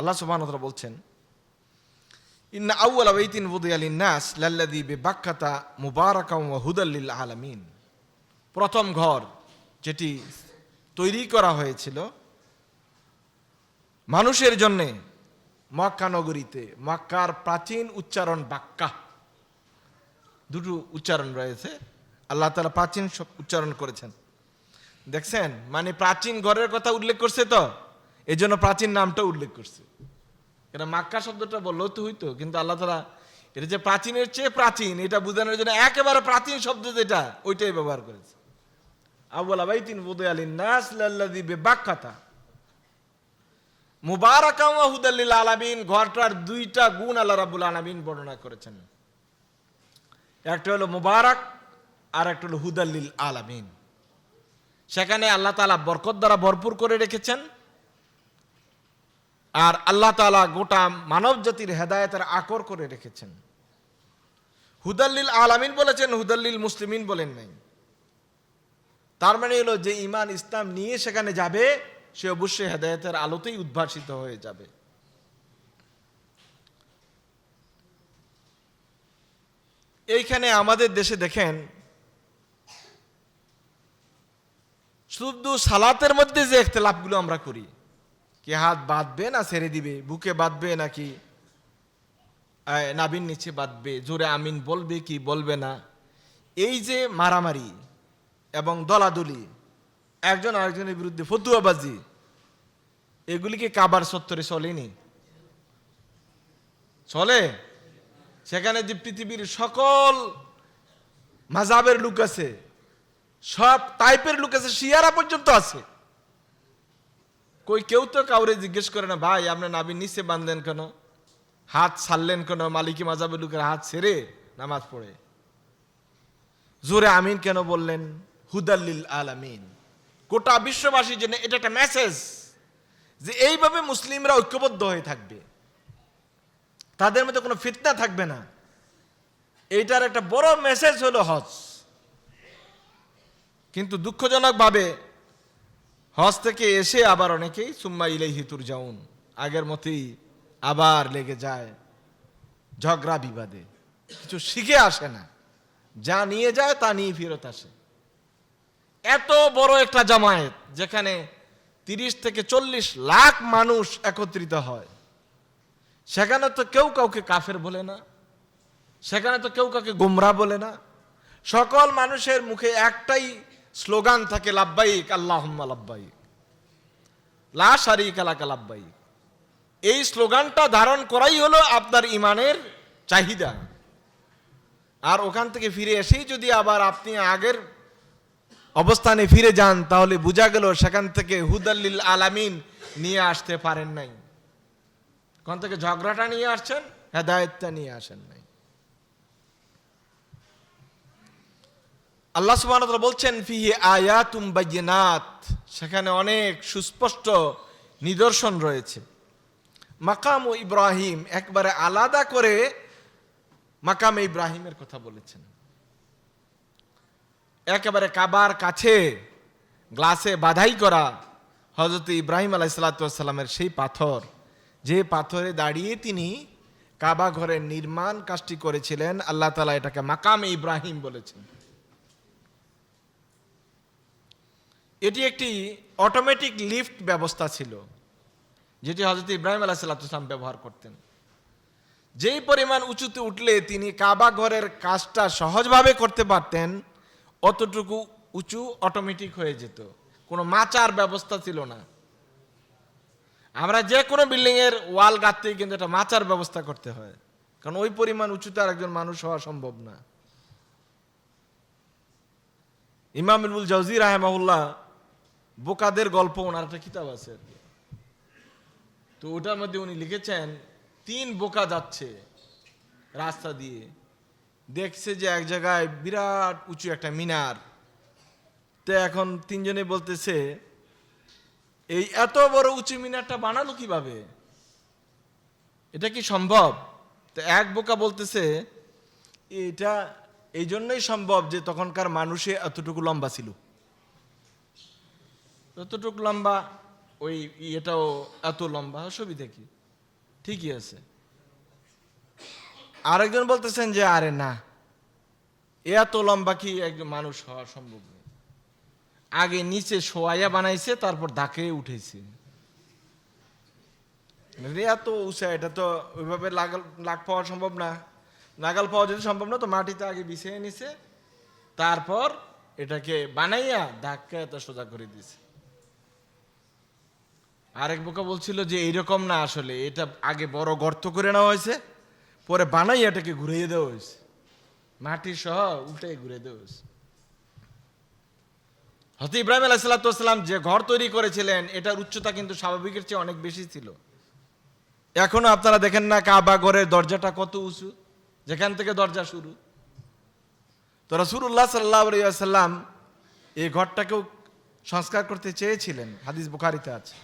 আল্লাহ ওয়া বলছেন, ইন্না আউয়ালা বাইতিন বুদিয়া লিন-নাস লাল্লাযী বিবাক্কাতা মুবারাকাম ওয়া হুদাল লিল আলামিন। প্রথম ঘর যেটি তৈরি করা হয়েছিল মানুষের জন্যে মক্কা নগরীতে, মক্কার প্রাচীন উচ্চারণ বাক্কা। দুটো উচ্চারণ রয়েছে। আল্লাহ তালা প্রাচীন উচ্চারণ করেছেন। দেখছেন? মানে প্রাচীন ঘরের কথা উল্লেখ করছে তো? এই জন্য প্রাচীন নামটা উল্লেখ করছে। এটা মাক্কা শব্দটা বললেও তো হইতো, কিন্তু আল্লাহ তালা এটা যে প্রাচীনের চেয়ে প্রাচীন, এটা বোঝানোর জন্য একেবারে প্রাচীন শব্দ যেটা, ওইটাই ব্যবহার করেছে। আবুল আবাইতিন বুদে আলিন নাস লাল্লাযী বিবাক্কাতা। মুবারাকাম ওয়া হুদাল্লিল আলামিন, ঘরটার দুইটা গুণ আল্লাহ রাব্বুল আলামিন বর্ণনা করেছেন। একটা হলো মুবারক, আর একটা হলো হুদাল্লিল আলামিন। সেখানে আল্লাহ তাআলা বরকত দ্বারা ভরপুর করে রেখেছেন। আর আল্লাহ তাআলা গোটা মানব জাতির হেদায়েতের আকর করে রেখেছেন। হুদাল্লিল আলামিন বলেছেন, হুদাল্লিল মুসলিমিন বলেন নাই। তার মানে হলো যে ইমান ইসলাম নিয়ে সেখানে যাবে, সে অবশ্যই হেদায়তের আলোতেই উদ্ভাসিত হয়ে যাবে। এইখানে আমাদের দেশে দেখেন, শুধু সালাতের মধ্যে যে একতলাপগুলো আমরা করি কে হাত বাঁধবে না ছেড়ে দিবে? বুকে বাঁধবে নাকি? নাবিন নিচে বাঁধবে। জোরে আমিন বলবে কি বলবে না? এই যে মারামারি এবং দলাদলি, একজন আরেকজনের বিরুদ্ধে ফতুয়াবাজি, এগুলিকে কাবার সত্তরে চলেনি? চলে? সেখানে যে পৃথিবীর সকল মাজাবের লোক আছে, সব টাইপের লোক আছে, শিয়ারা পর্যন্ত আছে। কই, কেউ তো কাউরে জিজ্ঞেস করে না, ভাই আপনার নাবি নিচে বাঁধলেন কেন? হাত ছাড়লেন কেন? মালিকি মাজাবের লোকের হাত ছেড়ে নামাজ পড়ে। জোরে আমিন কেন বললেন? হুদাল্লিল আলামিন। গোটা বিশ্ববাসীর জন্য এটা একটা মেসেজ যে এইভাবে মুসলিমরা ঐক্যবদ্ধ হয়ে থাকবে। তাদের মধ্যে কোনো ফিতনা থাকবে না। এইটার একটা বড় মেসেজ হলো হজ। কিন্তু দুঃখজনকভাবে হজ থেকে এসে আবার অনেকেই সুম্মা হিতুর যাউন আগের মতোই আবার লেগে যায় ঝগড়া বিবাদে। কিছু শিখে আসে না, যা নিয়ে যায় তা নিয়ে ফেরত আসে। এত বড় একটা জামায়াত যেখানে তিরিশ থেকে চল্লিশ লাখ মানুষ একত্রিত হয়, সেখানে তো কেউ কাউকে কাফের বলে না, সেখানে তো কেউ কাউকে গোমরা বলে না। সকল মানুষের মুখে একটাই স্লোগান থাকে, লাব্বাইক আল্লাহ লাব্বাইক। লা শারিক আলাকা লাব্বাইক। এই স্লোগানটা ধারণ করাই হলো আপনার ইমানের চাহিদা। আর ওখান থেকে ফিরে এসেই যদি আবার আপনি আগের অবস্থানে ফিরে যান, তাহলে বোঝা গেল সেখান থেকে হুদাল্লিল আলামিন নিয়ে আসতে পারেন নাই। ওখান থেকে ঝগড়াটা নিয়ে আসছেন? হেদায়তটা নিয়ে আসেন নাই। আল্লাহ তাআলা বলছেন, ফিহি আয়াতুম বায়িনাত সেখানে অনেক সুস্পষ্ট নিদর্শন রয়েছে। মাকাম ও ইব্রাহিম একবারে আলাদা করে মাকাম ইব্রাহিমের কথা বলেছেন। একেবারে কাবার কাছে গ্লাসে বাধাই করা হজরত ইব্রাহিম আলাইসালাতামের সেই পাথর। যে পাথরে দাঁড়িয়ে তিনি কাবা ঘরের নির্মাণ কাজটি করেছিলেন, আল্লাহ তালা এটাকে মাকাম ইব্রাহিম বলেছেন। এটি একটি অটোমেটিক লিফট ব্যবস্থা ছিল, যেটি হজরত ইব্রাহিম আলাহিসাল্লাম ব্যবহার করতেন। যেই পরিমাণ উঁচুতে উঠলে তিনি কাবা ঘরের কাজটা সহজভাবে করতে পারতেন, অতটুকু উঁচু অটোমেটিক হয়ে যেত। কোনো মাচার ব্যবস্থা ছিল না। আমরা যে কোনো বিল্ডিং এর ওয়াল গাঁথতেই কিন্তু একটা মাচার ব্যবস্থা করতে হয়, কারণ ওই পরিমাণ উঁচুতে আর একজন মানুষ হওয়া সম্ভব না। ইমাম ইবুল জাউজি রাহেমাহুল্লাহ বোকাদের গল্প, ওনার একটা কিতাব আছে আর কি। তো ওটার মধ্যে উনি লিখেছেন, তিন বোকা যাচ্ছে রাস্তা দিয়ে। দেখছে যে এক জায়গায় বিরাট উঁচু একটা মিনার। তো এখন তিনজনে বলতেছে, এই এত বড় উঁচু মিনারটা বানালো কীভাবে? এটা কি সম্ভব? তো এক বোকা বলতেছে, এটা এই জন্যই সম্ভব যে তখনকার মানুষে এতটুকু লম্বা ছিল। যতটুকু লম্বা, ওই এটাও এত লম্বা, অসুবিধা কি? ঠিকই আছে। আরেকজন বলতেছেন যে, আরে না এত লম্বা কি একজন মানুষ হওয়া সম্ভব নেই আগে নিচে শোয়াইয়া বানাইছে, তারপর দাকে উঠেছে মানে এত উঁচা, এটা তো ওইভাবে লাগাল লাগ পাওয়া সম্ভব না। নাগাল পাওয়া যদি সম্ভব না, তো মাটিতে আগে বিছিয়ে নিছে, তারপর এটাকে বানাইয়া ধাক্কা এত সোজা করে দিছে। আরেক বোকা বলছিল যে এইরকম না আসলে, এটা আগে বড় গর্ত করে নেওয়া হয়েছে, পরে বানাই এটাকে ঘুরিয়ে দেওয়া হয়েছে। মাটি সহ উল্টে ঘুরে দেওয়া হয়েছে। হতে ইব্রাহিম আলাইসাল্লাম যে ঘর তৈরি করেছিলেন, এটার উচ্চতা কিন্তু স্বাভাবিকের চেয়ে অনেক বেশি ছিল। এখনও আপনারা দেখেন না কাবা ঘরের দরজাটা কত উঁচু, যেখান থেকে দরজা শুরু। তো রসুল্লাহ সাল্লাহ সাল্লাম এই ঘরটাকেও সংস্কার করতে চেয়েছিলেন, হাদিস বুখারিতে আছে।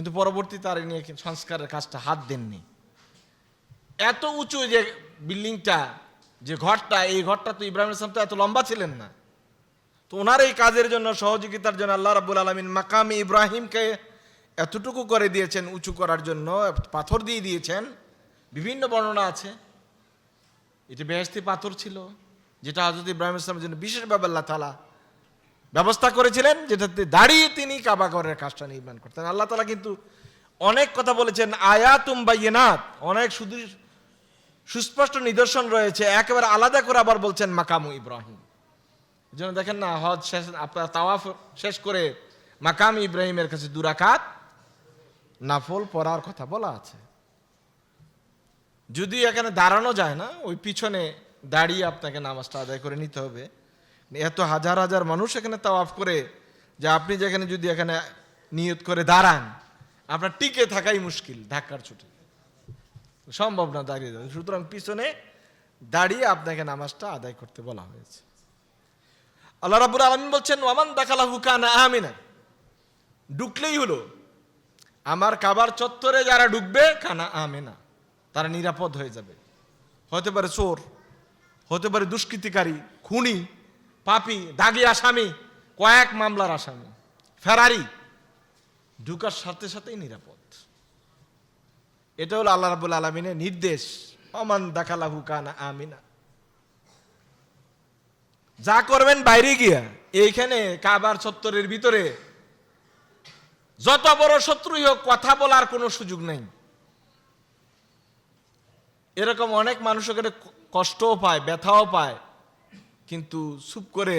কিন্তু পরবর্তী তার নিয়ে সংস্কারের কাজটা হাত দেননি। এত উঁচু যে বিল্ডিংটা, যে ঘরটা, এই ঘরটা তো ইব্রাহিম ইসলাম তো এত লম্বা ছিলেন না। তো ওনার এই কাজের জন্য, সহযোগিতার জন্য আল্লাহ রাবুল আলমিন মাকামি ইব্রাহিমকে এতটুকু করে দিয়েছেন, উঁচু করার জন্য, পাথর দিয়ে দিয়েছেন। বিভিন্ন বর্ণনা আছে। এটি বেহেস্তি পাথর ছিল, যেটা হজরত ইব্রাহিম ইসলামের জন্য বিশেষভাবে আল্লাহ তালা ব্যবস্থা করেছিলেন যেটাতে দাঁড়িয়ে তিনি কাবা ঘরের কাজটা নির্মাণ করতেন। আল্লাহ তালা কিন্তু অনেক কথা বলেছেন, আয়াতুম বাইয়েনাত। অনেক শুধু সুস্পষ্ট নিদর্শন রয়েছে, একেবারে আলাদা করে আবার বলছেন মাকামু ইব্রাহিম। জন্য দেখেন না, হজ শেষ, আপনার তাওয়াফ শেষ করে মাকাম ইব্রাহিমের কাছে দুরাকাত নাফল পড়ার কথা বলা আছে। যদি এখানে দাঁড়ানো যায় না, ওই পিছনে দাঁড়িয়ে আপনাকে নামাজটা আদায় করে নিতে হবে। এত হাজার হাজার মানুষ এখানে তাওয়াফ করে যে আপনি যেখানে যদি এখানে নিয়ত করে দাঁড়ান, আপনার টিকে থাকাই মুশকিল ধাক্কার ছুটে। সম্ভব না দাঁড়িয়ে যাবে সুতরাং পিছনে দাঁড়িয়ে আপনাকে নামাজটা আদায় করতে বলা হয়েছে। আল্লাহ রাবুল আলমিন বলছেন, ওয়ামান দেখালা হুকানা আমিনা ঢুকলেই হলো, আমার কাবার চত্বরে যারা ঢুকবে, কানা আমেনা। তারা নিরাপদ হয়ে যাবে। হতে পারে চোর, হতে পারে দুষ্কৃতিকারী, খুনি পাপি, দাগি আসামি, কয়েক মামলার আসামি। ফেরারি, ঢুকার সাথে সাথেই নিরাপদ। এটা হলো আল্লাহ রাবুল আলমিনের নির্দেশ অমান দেখালাহু কানা আমিনা। যা করবেন বাইরে গিয়া, এইখানে কাবার চত্বরের ভিতরে। যত বড় শত্রুই হোক, কথা বলার কোনো সুযোগ নেই। এরকম অনেক মানুষ কষ্টও পায়, ব্যথাও পায়। কিন্তু চুপ করে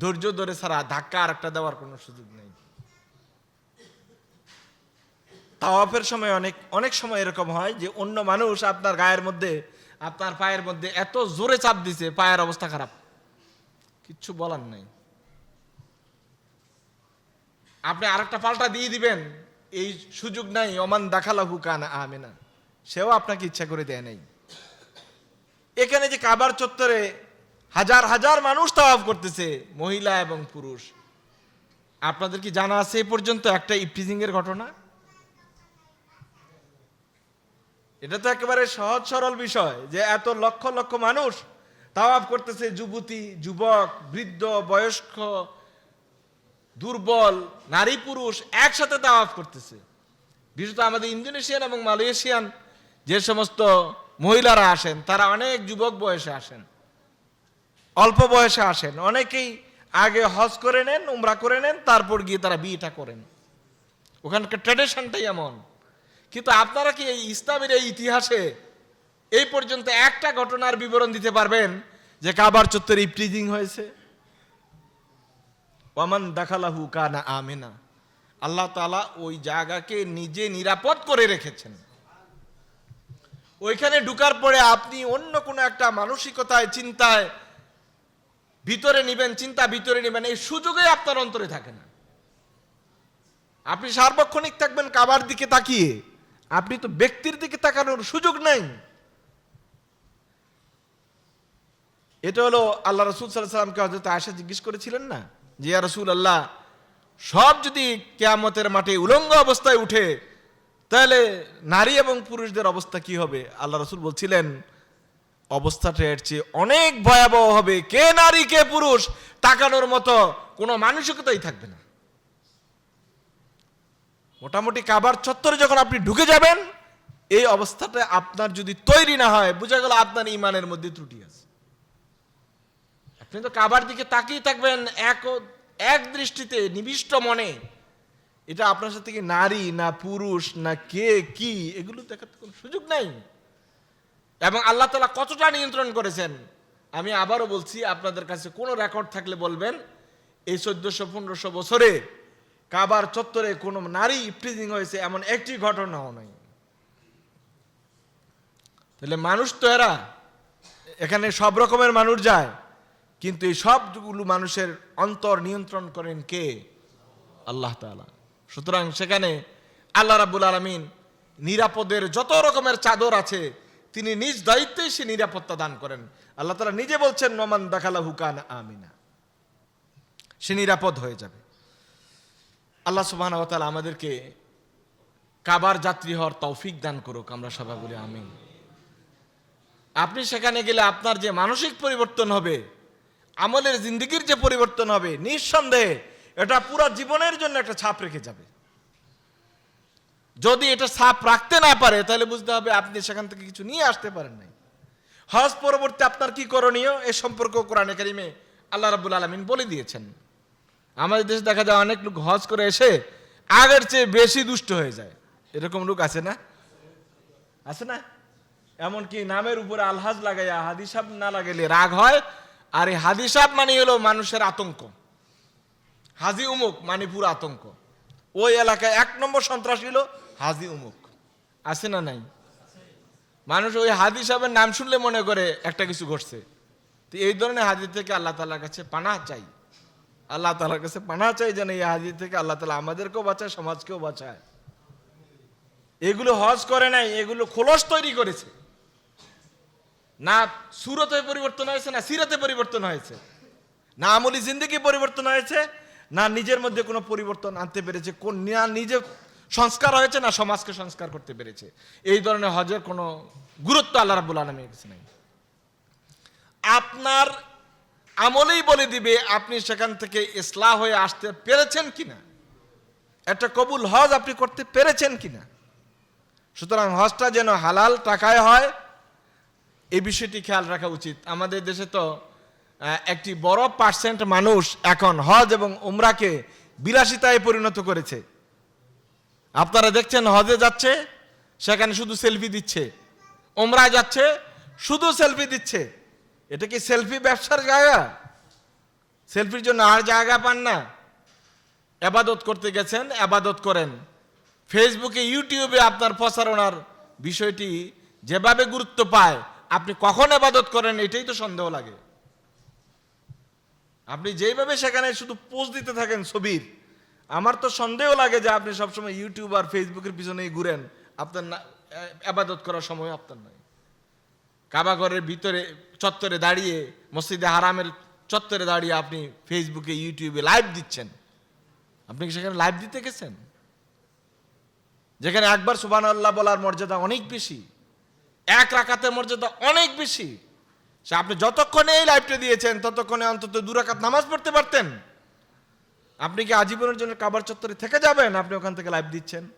ধৈর্য ধরে ছাড়া ধাক্কা আর একটা দেওয়ার কোনো সুযোগ নেই। তাওয়াফের সময় অনেক অনেক সময় এরকম হয় যে অন্য মানুষ আপনার গায়ের মধ্যে, আপনার পায়ের মধ্যে এত জোরে চাপ দিছে, পায়ের অবস্থা খারাপ। কিচ্ছু বলার নাই। আপনি আরেকটা পাল্টা দিয়ে দিবেন, এই সুযোগ নাই অমান দেখালাহু কান আমেনা। সেও আপনাকে ইচ্ছা করে দেয় নাই। এখানে যে কাবার চত্বরে হাজার হাজার মানুষ তাওয়াফ করতেছে, মহিলা এবং পুরুষ। আপনাদের কি জানা আছে এ পর্যন্ত একটা ইফটিজিং এর ঘটনা? এটা তো একেবারে সহজ সরল বিষয় যে এত লক্ষ লক্ষ মানুষ তাওয়াফ করতেছে, যুবতী, যুবক, বৃদ্ধ, বয়স্ক, দুর্বল, নারী, পুরুষ একসাথে তাওয়াফ করতেছে। বিশেষত আমাদের ইন্দোনেশিয়ান এবং মালয়েশিয়ান যে সমস্ত মহিলারা আসেন, তারা অনেক যুবক বয়সে আসেন। অল্প বয়সে আসেন। অনেকেই আগে হজ করে নেন, উমরা করে নেন, তারপর গিয়ে তারা বিয়েটা করেন। ওখানকার ট্র্যাডিশনটাই এমন। কিন্তু আপনারা কি এই ইসলামের এই ইতিহাসে এই পর্যন্ত একটা ঘটনার বিবরণ দিতে পারবেন যে কাবার চত্বরে ইফটিজিং হয়েছে? ওয়ামান দাখালাহু কানা আমেনা। আল্লাহ তালা ওই জায়গাকে নিজে নিরাপদ করে রেখেছেন। ওইখানে ঢুকার পরে আপনি অন্য কোনো একটা মানসিকতায়, চিন্তায় ভিতরে নিবেন, চিন্তা ভিতরে নিবেন, এই সুযোগে আপনার অন্তরে থাকে না। আপনি সার্বক্ষণিক থাকবেন, কাবার দিকে তাকিয়ে। আপনি তো ব্যক্তির দিকে তাকানোর সুযোগ নাই। এটা হলো আল্লাহ রসুল সাল্লামকে হজরত আয়সা জিজ্ঞেস করেছিলেন না? যে রসুল আল্লাহ সব যদি কেয়ামতের মাঠে উলঙ্গ অবস্থায় উঠে, তাহলে নারী এবং পুরুষদের অবস্থা কি হবে? আল্লাহ রসুল বলছিলেন অবস্থাটা এর চেয়ে অনেক ভয়াবহ হবে। কে নারী, কে পুরুষ, তাকানোর মতো কোনো মানসিকতাই থাকবে না। মোটামুটি কাবার চত্বরে যখন আপনি ঢুকে যাবেন, এই অবস্থাটা আপনার যদি তৈরি না হয়, বোঝা গেল আপনার ইমানের মধ্যে ত্রুটি আছে। আপনি তো কাবার দিকে তাকিয়ে থাকবেন, এক এক দৃষ্টিতে, নিবিষ্ট মনে। এটা আপনার সাথে কি নারী, না পুরুষ, না কে, কি, এগুলো দেখার কোনো সুযোগ নাই। এবং আল্লাহ তালা কতটা নিয়ন্ত্রণ করেছেন? আমি আবারও বলছি, আপনাদের কাছে কোনো রেকর্ড থাকলে বলবেন, এই চোদ্দশো, পনেরোশো বছরে কাবার চত্বরে কোনো নারী ইফ্রিজিং হয়েছে, এমন একটি ঘটনাও নাই। তাহলে মানুষ তো এরা, এখানে সব রকমের মানুষ যায়, কিন্তু এই সবগুলো মানুষের অন্তর নিয়ন্ত্রণ করেন কে? আল্লাহ তাআলা। সুতরাং সেখানে আল্লাহ রাব্বুল আলমিন নিরাপদের যত রকমের চাদর আছে তিনি নিজ দায়িত্বেই সে নিরাপত্তা দান করেন। আল্লাহ তালা নিজে বলছেন নমান দেখালা হুকান আমিনা। সে নিরাপদ হয়ে যাবে। আল্লাহ সুবাহ আমাদেরকে কাবার যাত্রী হওয়ার তৌফিক দান করুক, আমরা সবাই বলি আমিন। আপনি সেখানে গেলে আপনার যে মানসিক পরিবর্তন হবে, আমলের জিন্দগির যে পরিবর্তন হবে, নিঃসন্দেহে এটা পুরো জীবনের জন্য একটা ছাপ রেখে যাবে। যদি এটা সাপ রাখতে না পারে, তাহলে বুঝতে হবে আপনি সেখান থেকে কিছু নিয়ে আসতে পারেন নাই। হজ পরবর্তী আপনার কি করণীয়? এ সম্পর্ক কোরআনে কারিমে আল্লাহ রাবুল আলমিন বলে দিয়েছেন। আমাদের দেশে দেখা যায় অনেক লোক হজ করে এসে আগের চেয়ে বেশি দুষ্ট হয়ে যায়। এরকম লোক আছে না? আছে না? এমনকি নামের উপরে আলহাজ লাগাইয়া হাদিসাব না লাগাইলে রাগ হয়। আর এই হাদিসাব মানে হলো মানুষের আতঙ্ক। হাজি উমুক মানে পুরো আতঙ্ক। ওই এলাকায় এক নম্বর সন্ত্রাস হলো হাজি উমুক। আছে না নাই? মানুষ ওই হাদি সাহেবের নাম শুনলে মনে করে একটা কিছু ঘটছে। তো এই ধরনের হাজি থেকে আল্লাহ তালার কাছে পানা চাই। আল্লাহ তালার কাছে পানা চাই যেন এই হাজি থেকে আল্লাহ তালা আমাদেরকেও বাঁচায়, সমাজকেও বাঁচায়। এগুলো হজ করে নাই, এগুলো খোলস তৈরি করেছে। না সুরতে পরিবর্তন হয়েছে, না সিরাতে পরিবর্তন হয়েছে। না আমলি জিন্দগি পরিবর্তন হয়েছে, না নিজের মধ্যে কোনো পরিবর্তন আনতে পেরেছে। কোন নিজে সংস্কার হয়েছে না সমাজকে সংস্কার করতে পেরেছে? এই ধরনের হজের কোনো গুরুত্ব আল্লাহ রাবুল আলমের কাছে নেই। আপনার আমলেই বলে দিবে, আপনি সেখান থেকে ইসলাহ হয়ে আসতে পেরেছেন কিনা? একটা কবুল হজ আপনি করতে পেরেছেন কিনা? সুতরাং হজটা যেন হালাল টাকায় হয়, এই বিষয়টি খেয়াল রাখা উচিত। আমাদের দেশে তো একটি বড় পার্সেন্ট মানুষ এখন হজ এবং উমরাকে বিলাসিতায় পরিণত করেছে। আপনারা দেখছেন হজে যাচ্ছে, সেখানে শুধু সেলফি দিচ্ছে। ওমরায় যাচ্ছে, শুধু সেলফি দিচ্ছে। এটা কি সেলফি ব্যবসার জায়গা? সেলফির জন্য আর জায়গা পান না। আবাদত করতে গেছেন, আবাদত করেন। ফেসবুকে ইউটিউবে আপনার প্রচারণার বিষয়টি যেভাবে গুরুত্ব পায়, আপনি কখন আবাদত করেন এটাই তো সন্দেহ লাগে। আপনি যেইভাবে সেখানে শুধু পোস্ট দিতে থাকেন ছবির আমার তো সন্দেহ লাগে যে আপনি সবসময় ইউটিউব আর ফেসবুকের পিছনেই ঘুরেন। আপনার না আবাদত করার সময় আপনার নয় কাবাঘরের ভিতরে চত্বরে দাঁড়িয়ে, মসজিদে হারামের চত্বরে দাঁড়িয়ে আপনি ফেসবুকে ইউটিউবে লাইভ দিচ্ছেন। আপনি কি সেখানে লাইভ দিতে গেছেন? যেখানে একবার সুবান আল্লাহ বলার মর্যাদা অনেক বেশি। এক রাকাতের মর্যাদা অনেক বেশি। সে আপনি যতক্ষণে এই লাইভটা দিয়েছেন, ততক্ষণে অন্তত দু রাকাত নামাজ পড়তে পারতেন। আপনি কি আজীবনের জন্য কাবার চত্বরে থেকে যাবেন? আপনি ওখান থেকে লাইভ দিচ্ছেন।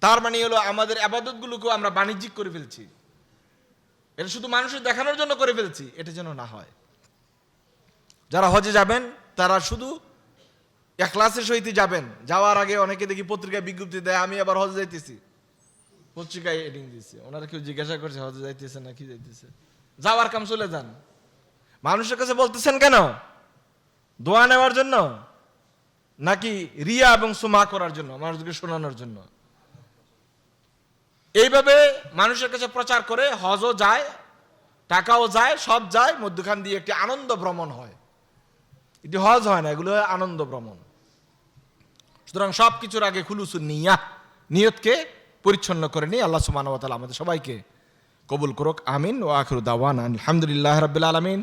তার মানে হলো আমাদের আবাদতগুলোকেও আমরা বাণিজ্যিক করে ফেলছি। এটা শুধু মানুষের দেখানোর জন্য করে ফেলছি, এটা যেন না হয়। যারা হজে যাবেন, তারা শুধু এক ক্লাসের সহিত যাবেন। যাওয়ার আগে অনেকে দেখি পত্রিকায় বিজ্ঞপ্তি দেয়, আমি আবার হজে যাইতেছি। পত্রিকায় এডিং দিচ্ছে ওনারা কেউ জিজ্ঞাসা করছে, হজে যাইতেছে না কি যাইতেছে? যাওয়ার কাম চলে যান। মানুষের কাছে বলতেছেন কেন? দোয়া নেওয়ার জন্য? নাকি রিয়া এবং সুমা করার জন্য মানুষকে শোনানোর জন্য। এইভাবে মানুষের কাছে প্রচার করে হজও যায়, টাকাও যায়, সব যায়, মধ্যখান দিয়ে একটি আনন্দ ভ্রমণ হয়। এটি হজ হয় না, এগুলো আনন্দ ভ্রমণ। সুতরাং সব কিছুর আগে খুলুসুন নিয়া, নিয়তকে পরিচ্ছন্ন করে নিয়ে আল্লাহ ওয়া আমাদের সবাইকে কবুল করুক, আমিন ও আখরু দাওয়ান আলহামদুলিল্লাহ রাব্বিল আলামিন।